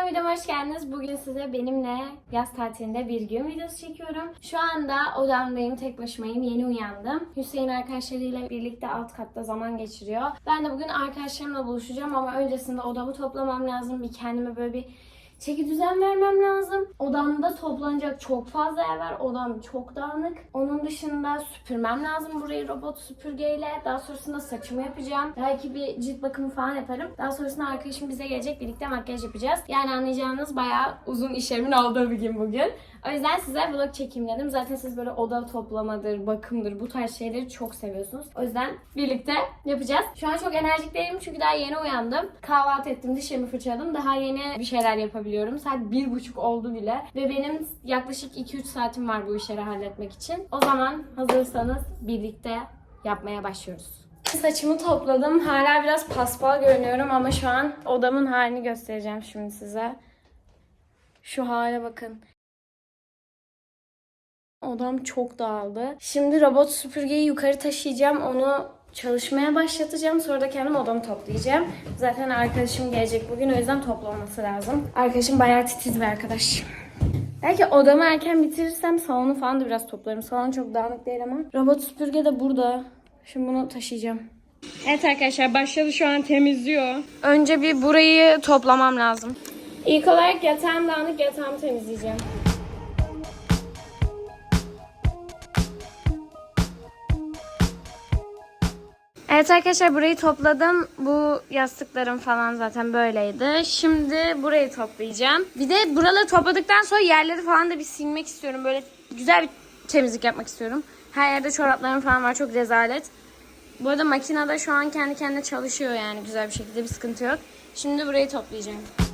kanalıma videoma hoş geldiniz. Bugün size benimle yaz tatilinde bir gün videosu çekiyorum. Şu anda odamdayım, tek başımayım, yeni uyandım. Hüseyin arkadaşlarıyla birlikte alt katta zaman geçiriyor. Ben de bugün arkadaşlarımla buluşacağım ama öncesinde odamı toplamam lazım. Bir kendime böyle bir çeki düzen vermem lazım. Odamda toplanacak çok fazla yer var. Odam çok dağınık. Onun dışında süpürmem lazım burayı robot süpürgeyle. Daha sonrasında saçımı yapacağım. Belki bir cilt bakımı falan yaparım. Daha sonrasında arkadaşım bize gelecek. Birlikte makyaj yapacağız. Yani anlayacağınız bayağı uzun işlerimin olduğu bir gün bugün. O yüzden size vlog çekeyim dedim. Zaten siz böyle oda toplamadır, bakımdır bu tarz şeyleri çok seviyorsunuz. O yüzden birlikte yapacağız. Şu an çok enerjik değilim çünkü daha yeni uyandım. Kahvaltı ettim, dişlerimi fırçaladım. Daha yeni bir şeyler yapabiliyorum. Saat bir buçuk oldu bile. Ve benim yaklaşık 2-3 saatim var bu işleri halletmek için. O zaman hazırsanız birlikte yapmaya başlıyoruz. Saçımı topladım. Hala biraz paspal görünüyorum ama şu an odamın halini göstereceğim şimdi size. Şu hale bakın. Odam çok dağıldı. Şimdi robot süpürgeyi yukarı taşıyacağım. Onu çalışmaya başlatacağım. Sonra da kendim odamı toplayacağım. Zaten arkadaşım gelecek bugün. O yüzden toplaması lazım. Arkadaşım bayağı titiz bir arkadaş. Belki odamı erken bitirirsem salonu falan da biraz toplarım. Salon çok dağınık değil ama. Robot süpürge de burada. Şimdi bunu taşıyacağım. Evet arkadaşlar başladı şu an temizliyor. Önce bir burayı toplamam lazım. İlk olarak yatağım dağınık yatağımı temizleyeceğim. Evet arkadaşlar burayı topladım. Bu yastıklarım falan zaten böyleydi. Şimdi burayı toplayacağım. Bir de buraları topladıktan sonra yerleri falan da bir silmek istiyorum. Böyle güzel bir temizlik yapmak istiyorum. Her yerde çoraplarım falan var. Çok rezalet. Bu arada makinede şu an kendi kendine çalışıyor yani güzel bir şekilde bir sıkıntı yok. Şimdi burayı toplayacağım.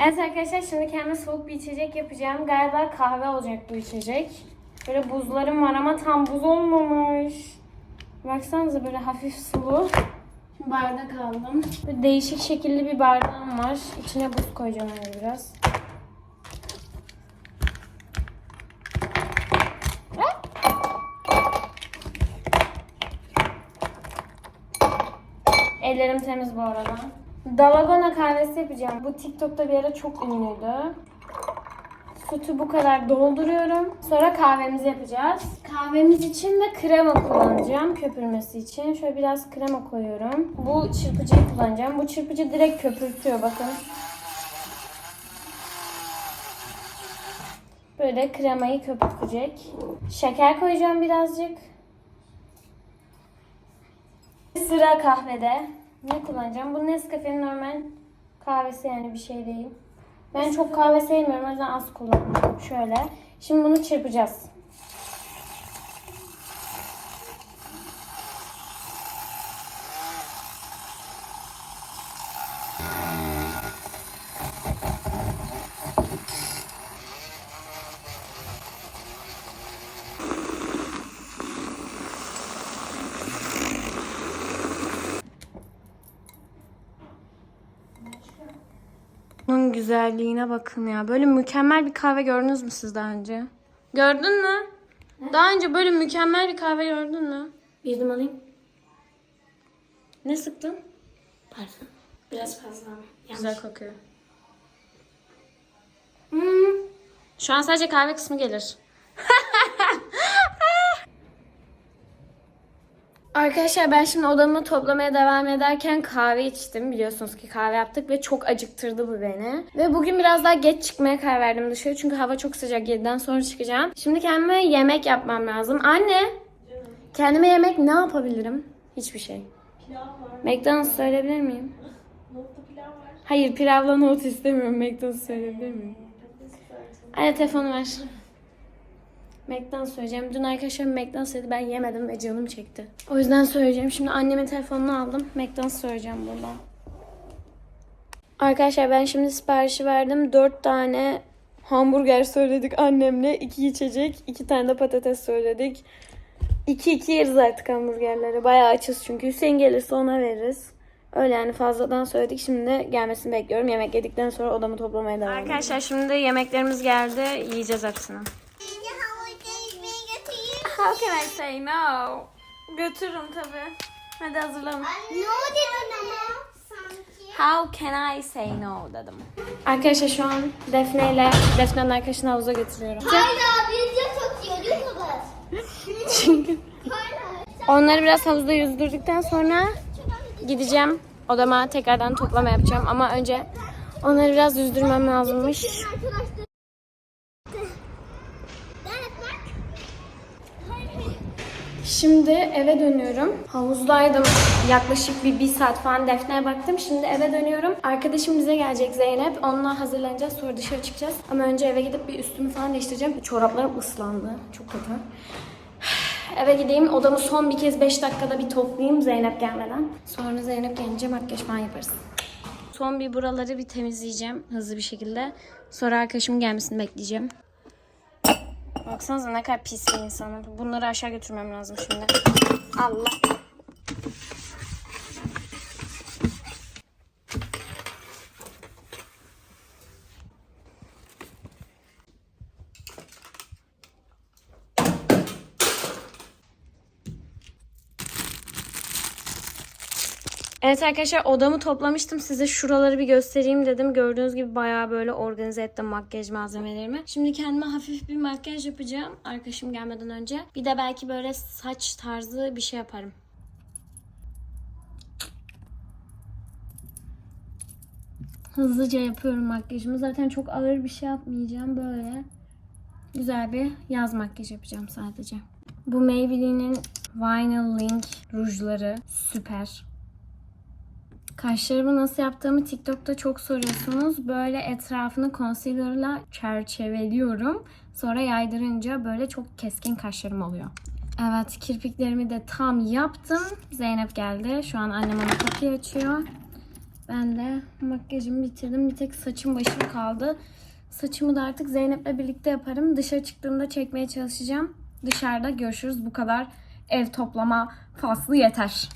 Evet arkadaşlar şimdi kendime soğuk bir içecek yapacağım. Galiba kahve olacak bu içecek. Böyle buzlarım var ama tam buz olmamış. Baksanıza böyle hafif sulu. Şimdi bardak aldım. Böyle değişik şekilli bir bardağım var. İçine buz koyacağım öyle biraz. Ellerim temiz bu arada. Dalagona kahvesi yapacağım. Bu TikTok'ta bir ara çok ünlüydü. Sütü bu kadar dolduruyorum. Sonra kahvemizi yapacağız. Kahvemiz için de krema kullanacağım köpürmesi için. Şöyle biraz krema koyuyorum. Bu çırpıcıyı kullanacağım. Bu çırpıcı direkt köpürtüyor bakın. Böyle kremayı köpürtecek. Şeker koyacağım birazcık. Sıra kahvede. Ne kullanacağım? Bu Nescafe'nin normal kahvesi yani bir şey değil. Ben çok kahve sevmiyorum o yüzden az kullanıyorum. Şöyle. Şimdi bunu çırpacağız. Güzelliğine bakın ya. Böyle mükemmel bir kahve gördünüz mü siz daha önce? Gördün mü? Daha önce böyle mükemmel bir kahve gördün mü? Bir alayım. Ne sıktın? Parfüm. Biraz fazla ama. Güzel kokuyor. Hmm. Şu an sadece kahve kısmı gelir. Arkadaşlar ben şimdi odamı toplamaya devam ederken kahve içtim. Biliyorsunuz ki kahve yaptık ve çok acıktırdı bu beni. Ve bugün biraz daha geç çıkmaya karar verdim dışarı. Çünkü hava çok sıcak. 7'den sonra çıkacağım. Şimdi kendime yemek yapmam lazım. Anne! Kendime yemek ne yapabilirim? Hiçbir şey. Pilav var. McDonald's söyleyebilir miyim? Nohutlu pilav var. Hayır pilavla nohut istemiyorum. McDonald's söyleyebilir miyim? Anne telefonu ver. McDonald's söyleyeceğim. Dün arkadaşlarım McDonald's dedi ben yemedim ve canım çekti. O yüzden söyleyeceğim. Şimdi annemin telefonunu aldım. McDonald's söyleyeceğim burada. Arkadaşlar ben şimdi siparişi verdim. 4 tane hamburger söyledik annemle. 2 içecek. 2 tane de patates söyledik. 2-2 yeriz artık hamburgerleri. Bayağı açız çünkü. Hüseyin gelirse ona veririz. Öyle yani fazladan söyledik. Şimdi de gelmesini bekliyorum. Yemek yedikten sonra odamı toplamaya devam Arkadaşlar şimdi yemeklerimiz geldi. Yiyeceğiz hepsini. How can I say no? Götürürüm tabii. Hadi hazırlanın. No dedin ama sanki. How can I say no dedim. Arkadaşlar şu an Defne ile Defne'nin arkadaşını havuza götürüyorum. Hala video çekiyor YouTuber. Çünkü Hala. onları biraz havuzda yüzdürdükten sonra gideceğim. Odama tekrardan toplama yapacağım ama önce onları biraz yüzdürmem lazımmış. Arkadaşlar. Evet bak. Şimdi eve dönüyorum. Havuzdaydım yaklaşık bir, bir saat falan Defne'ye baktım. Şimdi eve dönüyorum. Arkadaşım bize gelecek Zeynep. Onunla hazırlanacağız. Sonra dışarı çıkacağız. Ama önce eve gidip bir üstümü falan değiştireceğim. Çoraplarım ıslandı. Çok kötü. Eve gideyim. Odamı son bir kez 5 dakikada bir toplayayım Zeynep gelmeden. Sonra Zeynep gelince makyaj falan yaparız. Son bir buraları bir temizleyeceğim hızlı bir şekilde. Sonra arkadaşımın gelmesini bekleyeceğim. Baksanıza ne kadar pis bir insanım. Bunları aşağı götürmem lazım şimdi. Allah. Evet arkadaşlar odamı toplamıştım. Size şuraları bir göstereyim dedim. Gördüğünüz gibi bayağı böyle organize ettim makyaj malzemelerimi. Şimdi kendime hafif bir makyaj yapacağım. Arkadaşım gelmeden önce. Bir de belki böyle saç tarzı bir şey yaparım. Hızlıca yapıyorum makyajımı. Zaten çok ağır bir şey yapmayacağım. Böyle güzel bir yaz makyaj yapacağım sadece. Bu Maybelline'in Vinyl Link rujları süper. Kaşlarımı nasıl yaptığımı TikTok'ta çok soruyorsunuz. Böyle etrafını concealer'la çerçeveliyorum. Sonra yaydırınca böyle çok keskin kaşlarım oluyor. Evet kirpiklerimi de tam yaptım. Zeynep geldi. Şu an annem ona kapıyı açıyor. Ben de makyajımı bitirdim. Bir tek saçım başım kaldı. Saçımı da artık Zeynep'le birlikte yaparım. Dışarı çıktığımda çekmeye çalışacağım. Dışarıda görüşürüz. Bu kadar ev toplama faslı yeter.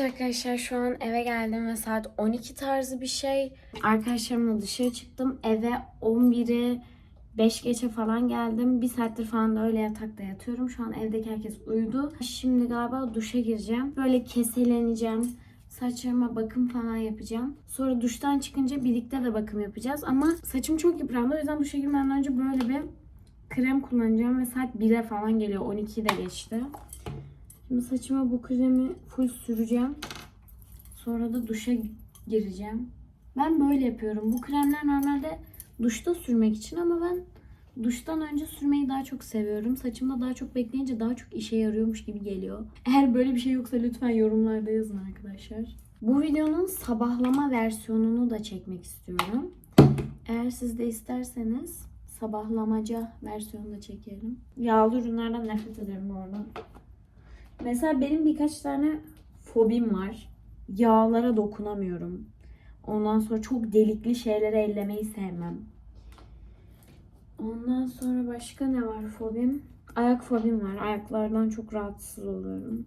Evet arkadaşlar şu an eve geldim ve saat 12 tarzı bir şey. Arkadaşlarımla dışarı çıktım. Eve 11'i 5 geçe falan geldim. Bir saattir falan da öyle yatakta yatıyorum. Şu an evdeki herkes uyudu. Şimdi galiba duşa gireceğim. Böyle keseleneceğim. Saçlarıma bakım falan yapacağım. Sonra duştan çıkınca birlikte de bakım yapacağız. Ama saçım çok yıprandı. O yüzden duşa girmeden önce böyle bir krem kullanacağım. Ve saat 1'e falan geliyor. 12'yi de geçti. Şimdi saçıma bu kremi full süreceğim. Sonra da duşa gireceğim. Ben böyle yapıyorum. Bu kremler normalde duşta sürmek için ama ben duştan önce sürmeyi daha çok seviyorum. Saçımda daha çok bekleyince daha çok işe yarıyormuş gibi geliyor. Eğer böyle bir şey yoksa lütfen yorumlarda yazın arkadaşlar. Bu videonun sabahlama versiyonunu da çekmek istiyorum. Eğer siz de isterseniz sabahlamaca versiyonu da çekelim. Yağlı ürünlerden nefret ederim arada. Mesela benim birkaç tane fobim var. Yağlara dokunamıyorum. Ondan sonra çok delikli şeyleri ellemeyi sevmem. Ondan sonra başka ne var fobim? Ayak fobim var. Ayaklardan çok rahatsız oluyorum.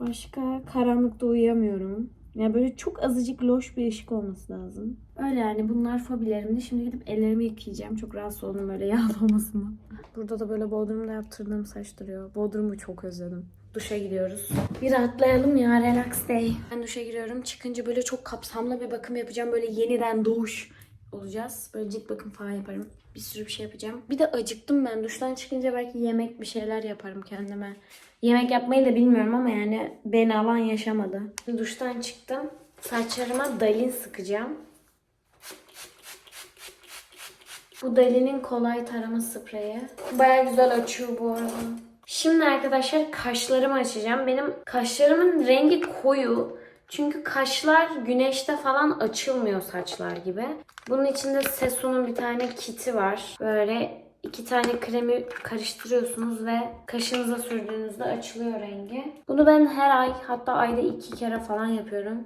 Başka karanlıkta uyuyamıyorum. Yani böyle çok azıcık loş bir ışık olması lazım. Öyle yani bunlar fobilerimdi. Şimdi gidip ellerimi yıkayacağım. Çok rahatsız oldum böyle yağlı olmasından. Burada da böyle Bodrum'da yaptırdığım saç duruyor. Bodrum'u çok özledim. Duşa gidiyoruz. Bir rahatlayalım ya relax day. Ben duşa giriyorum. Çıkınca böyle çok kapsamlı bir bakım yapacağım. Böyle yeniden doğuş olacağız. Böyle cilt bakım falan yaparım. Bir sürü bir şey yapacağım. Bir de acıktım ben. Duştan çıkınca belki yemek bir şeyler yaparım kendime. Yemek yapmayı da bilmiyorum ama yani beni alan yaşamadı. Duştan çıktım. Saçlarıma dalin sıkacağım. Bu Dali'nin kolay tarama spreyi. Baya güzel açıyor bu arada. Şimdi arkadaşlar kaşlarımı açacağım. Benim kaşlarımın rengi koyu. Çünkü kaşlar güneşte falan açılmıyor saçlar gibi. Bunun içinde Sesu'nun bir tane kiti var. Böyle iki tane kremi karıştırıyorsunuz ve kaşınıza sürdüğünüzde açılıyor rengi. Bunu ben her ay hatta ayda iki kere falan yapıyorum.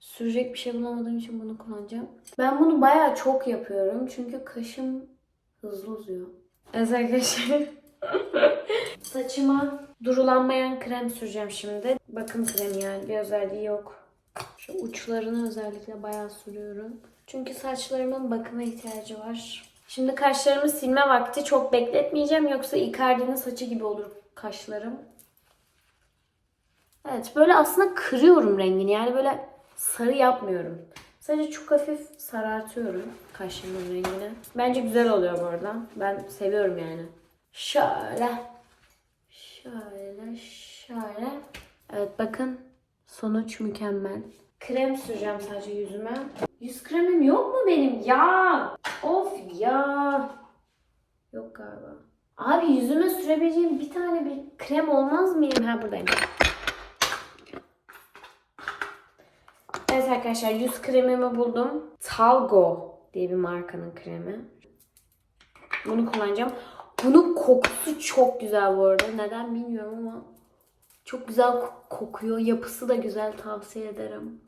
Sürecek bir şey bulamadığım için bunu kullanacağım. Ben bunu bayağı çok yapıyorum. Çünkü kaşım hızlı uzuyor. Evet arkadaşlar. Saçıma durulanmayan krem süreceğim şimdi. Bakım kremi yani bir özelliği yok. Şu uçlarını özellikle bayağı sürüyorum. Çünkü saçlarımın bakıma ihtiyacı var. Şimdi kaşlarımı silme vakti çok bekletmeyeceğim yoksa Icardi'nin saçı gibi olur kaşlarım. Evet böyle aslında kırıyorum rengini yani böyle sarı yapmıyorum. Sadece çok hafif sarartıyorum kaşlarımın rengini. Bence güzel oluyor bu arada. Ben seviyorum yani. Şöyle. Şöyle şöyle. Evet bakın sonuç mükemmel. Krem süreceğim sadece yüzüme. Yüz kremim yok mu benim? Ya! Ya! Yok galiba. Abi yüzüme sürebileceğim bir tane bir krem olmaz mıyım? Ha buradayım. Evet arkadaşlar yüz kremimi buldum. Talgo diye bir markanın kremi. Bunu kullanacağım. Bunun kokusu çok güzel bu arada. Neden bilmiyorum ama çok güzel ko- kokuyor. Yapısı da güzel tavsiye ederim.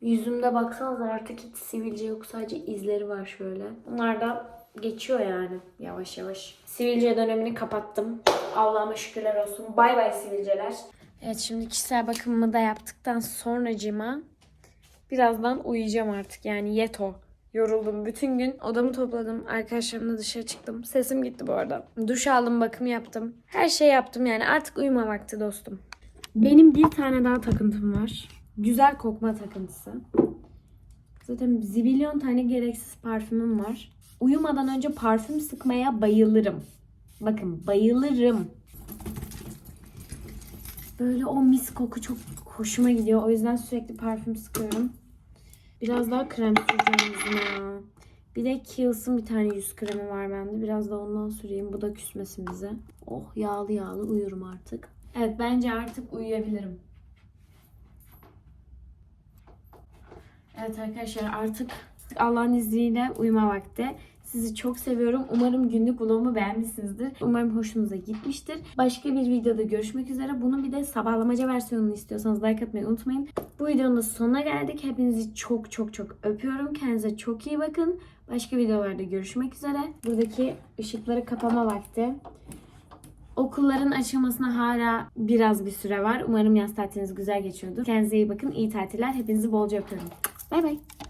Yüzümde baksanıza artık hiç sivilce yok. Sadece izleri var şöyle. Bunlar da geçiyor yani yavaş yavaş. Sivilce dönemini kapattım. Allah'ıma şükürler olsun. Bay bay sivilceler. Evet şimdi kişisel bakımımı da yaptıktan sonracıma birazdan uyuyacağım artık yani yeto. Yoruldum. Bütün gün odamı topladım. Arkadaşlarımla dışarı çıktım. Sesim gitti bu arada. Duş aldım, bakım yaptım. Her şey yaptım yani. Artık uyuma vakti dostum. Benim bir tane daha takıntım var. Güzel kokma takıntısı. Zaten zibilyon tane gereksiz parfümüm var. Uyumadan önce parfüm sıkmaya bayılırım. Bakın bayılırım. Böyle o mis koku çok hoşuma gidiyor. O yüzden sürekli parfüm sıkıyorum. Biraz daha krem süreceğim yüzüme. Bir de Kiehl's'ın bir tane yüz kremi var bende. Biraz da ondan süreyim. Bu da küsmesin bize. Oh yağlı yağlı uyurum artık. Evet bence artık uyuyabilirim. Evet arkadaşlar artık Allah'ın izniyle uyuma vakti. Sizi çok seviyorum. Umarım günlük vlogumu beğenmişsinizdir. Umarım hoşunuza gitmiştir. Başka bir videoda görüşmek üzere. Bunun bir de sabahlamaca versiyonunu istiyorsanız like atmayı unutmayın. Bu videonun da sonuna geldik. Hepinizi çok çok çok öpüyorum. Kendinize çok iyi bakın. Başka videolarda görüşmek üzere. Buradaki ışıkları kapama vakti. Okulların açılmasına hala biraz bir süre var. Umarım yaz tatiliniz güzel geçiyordur. Kendinize iyi bakın. İyi tatiller. Hepinizi bolca öpüyorum. Bay bay.